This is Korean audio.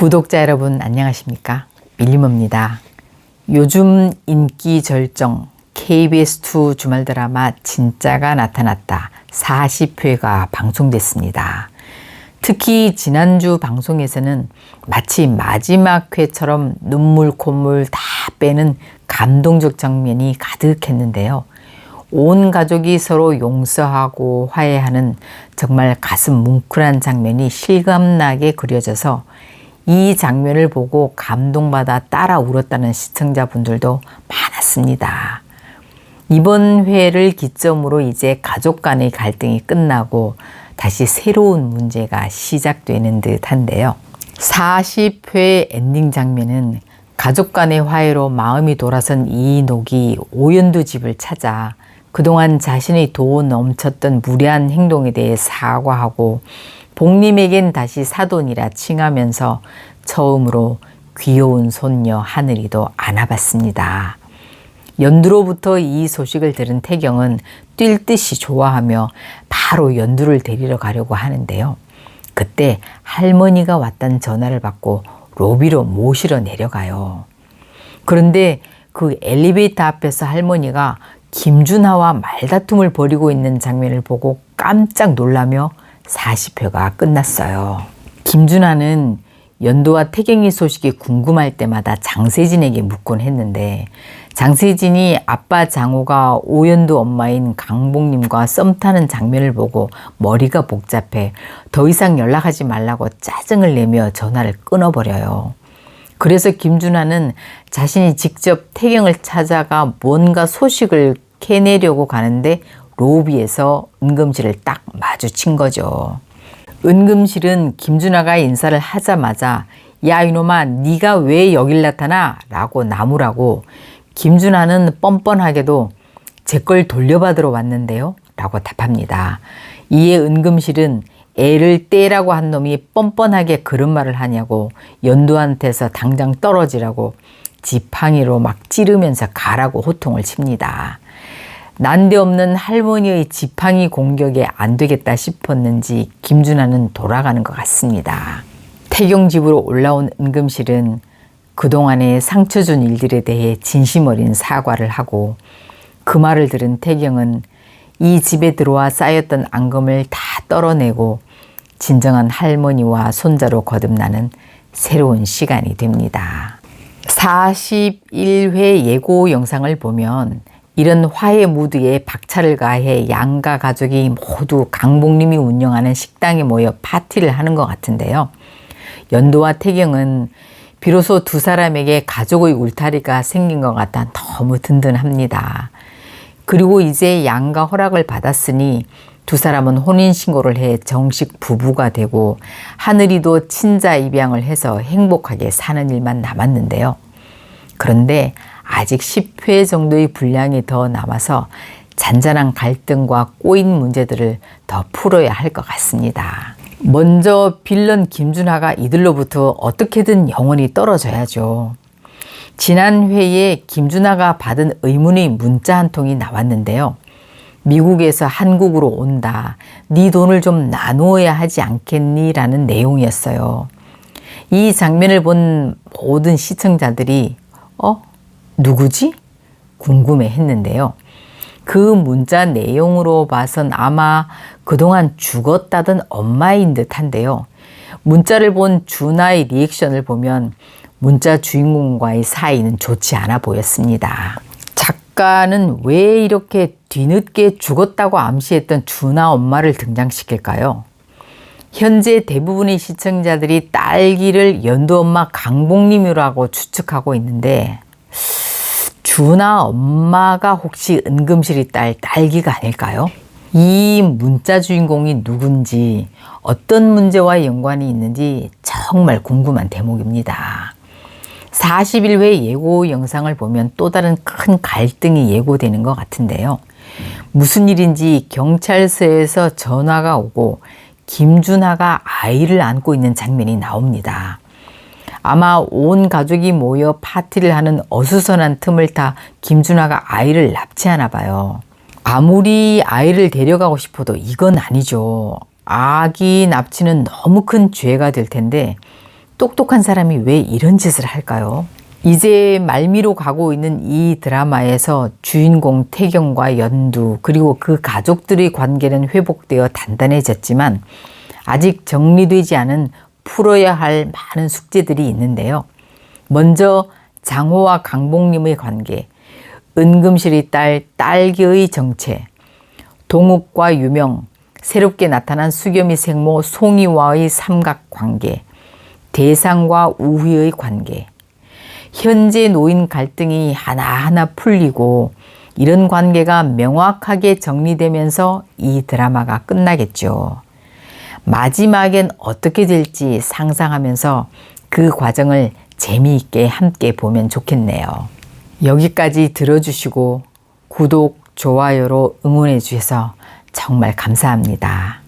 구독자 여러분 안녕하십니까? 밀림입니다. 요즘 인기 절정 KBS2 주말 드라마 진짜가 나타났다 40회가 방송됐습니다. 특히 지난주 방송에서는 마치 마지막 회처럼 눈물 콧물 다 빼는 감동적 장면이 가득했는데요. 온 가족이 서로 용서하고 화해하는 정말 가슴 뭉클한 장면이 실감나게 그려져서 이 장면을 보고 감동받아 따라 울었다는 시청자분들도 많았습니다. 이번 회를 기점으로 이제 가족 간의 갈등이 끝나고 다시 새로운 문제가 시작되는 듯 한데요. 40회 엔딩 장면은 가족 간의 화해로 마음이 돌아선 이인옥이 오연두 집을 찾아 그동안 자신의 도 넘쳤던 무례한 행동에 대해 사과하고 복림에겐 다시 사돈이라 칭하면서 처음으로 귀여운 손녀 하늘이도 안아봤습니다. 연두로부터 이 소식을 들은 태경은 뛸 듯이 좋아하며 바로 연두를 데리러 가려고 하는데요. 그때 할머니가 왔다는 전화를 받고 로비로 모시러 내려가요. 그런데 그 엘리베이터 앞에서 할머니가 김준하와 말다툼을 벌이고 있는 장면을 보고 깜짝 놀라며 40회가 끝났어요. 김준하는 연도와 태경이 소식이 궁금할 때마다 장세진에게 묻곤 했는데 장세진이 아빠 장호가 오연도 엄마인 강복님과 썸 타는 장면을 보고 머리가 복잡해 더 이상 연락하지 말라고 짜증을 내며 전화를 끊어버려요. 그래서 김준하는 자신이 직접 태경을 찾아가 뭔가 소식을 캐내려고 가는데 로비에서 은금실을 딱 마주친 거죠. 은금실은 김준하가 인사를 하자마자 야 이놈아 네가 왜 여길 나타나? 라고 나무라고 김준하는 뻔뻔하게도 제 걸 돌려받으러 왔는데요 라고 답합니다. 이에 은금실은 애를 떼라고 한 놈이 뻔뻔하게 그런 말을 하냐고 연두한테서 당장 떨어지라고 지팡이로 막 찌르면서 가라고 호통을 칩니다. 난데없는 할머니의 지팡이 공격에 안 되겠다 싶었는지 김준하는 돌아가는 것 같습니다. 태경 집으로 올라온 은금실은 그동안의 상처 준 일들에 대해 진심 어린 사과를 하고 그 말을 들은 태경은 이 집에 들어와 쌓였던 앙금을 다 떨어내고 진정한 할머니와 손자로 거듭나는 새로운 시간이 됩니다. 41회 예고 영상을 보면 이런 화해 무드에 박차를 가해 양가 가족이 모두 강복님이 운영하는 식당에 모여 파티를 하는 것 같은데요. 연도와 태경은 비로소 두 사람에게 가족의 울타리가 생긴 것 같아 너무 든든합니다. 그리고 이제 양가 허락을 받았으니 두 사람은 혼인신고를 해 정식 부부가 되고 하늘이도 친자 입양을 해서 행복하게 사는 일만 남았는데요. 그런데 아직 10회 정도의 분량이 더 남아서 잔잔한 갈등과 꼬인 문제들을 더 풀어야 할 것 같습니다. 먼저 빌런 김준하가 이들로부터 어떻게든 영원히 떨어져야죠. 지난 회에 김준하가 받은 의문의 문자 한 통이 나왔는데요. 미국에서 한국으로 온다. 네 돈을 좀 나누어야 하지 않겠니? 라는 내용이었어요. 이 장면을 본 모든 시청자들이 어? 누구지? 궁금해 했는데요. 그 문자 내용으로 봐선 아마 그동안 죽었다던 엄마인 듯 한데요. 문자를 본 준하의 리액션을 보면 문자 주인공과의 사이는 좋지 않아 보였습니다. 작가는 왜 이렇게 뒤늦게 죽었다고 암시했던 준하 엄마를 등장시킬까요? 현재 대부분의 시청자들이 딸기를 연두 엄마 강복님이라고 추측하고 있는데 준아 엄마가 혹시 은금실이 딸 딸기가 아닐까요? 이 문자 주인공이 누군지 어떤 문제와 연관이 있는지 정말 궁금한 대목입니다. 41회 예고 영상을 보면 또 다른 큰 갈등이 예고되는 것 같은데요. 무슨 일인지 경찰서에서 전화가 오고 김준하가 아이를 안고 있는 장면이 나옵니다. 아마 온 가족이 모여 파티를 하는 어수선한 틈을 타 김준하가 아이를 납치하나 봐요. 아무리 아이를 데려가고 싶어도 이건 아니죠. 아기 납치는 너무 큰 죄가 될 텐데 똑똑한 사람이 왜 이런 짓을 할까요? 이제 말미로 가고 있는 이 드라마에서 주인공 태경과 연두 그리고 그 가족들의 관계는 회복되어 단단해졌지만 아직 정리되지 않은 풀어야 할 많은 숙제들이 있는데요. 먼저 장호와 강복림의 관계, 은금실의 딸 딸기의 정체, 동욱과 유명, 새롭게 나타난 수겸이 생모 송이와의 삼각관계, 대상과 우희의 관계, 현재 노인 갈등이 하나하나 풀리고 이런 관계가 명확하게 정리되면서 이 드라마가 끝나겠죠. 마지막엔 어떻게 될지 상상하면서 그 과정을 재미있게 함께 보면 좋겠네요. 여기까지 들어주시고 구독, 좋아요로 응원해 주셔서 정말 감사합니다.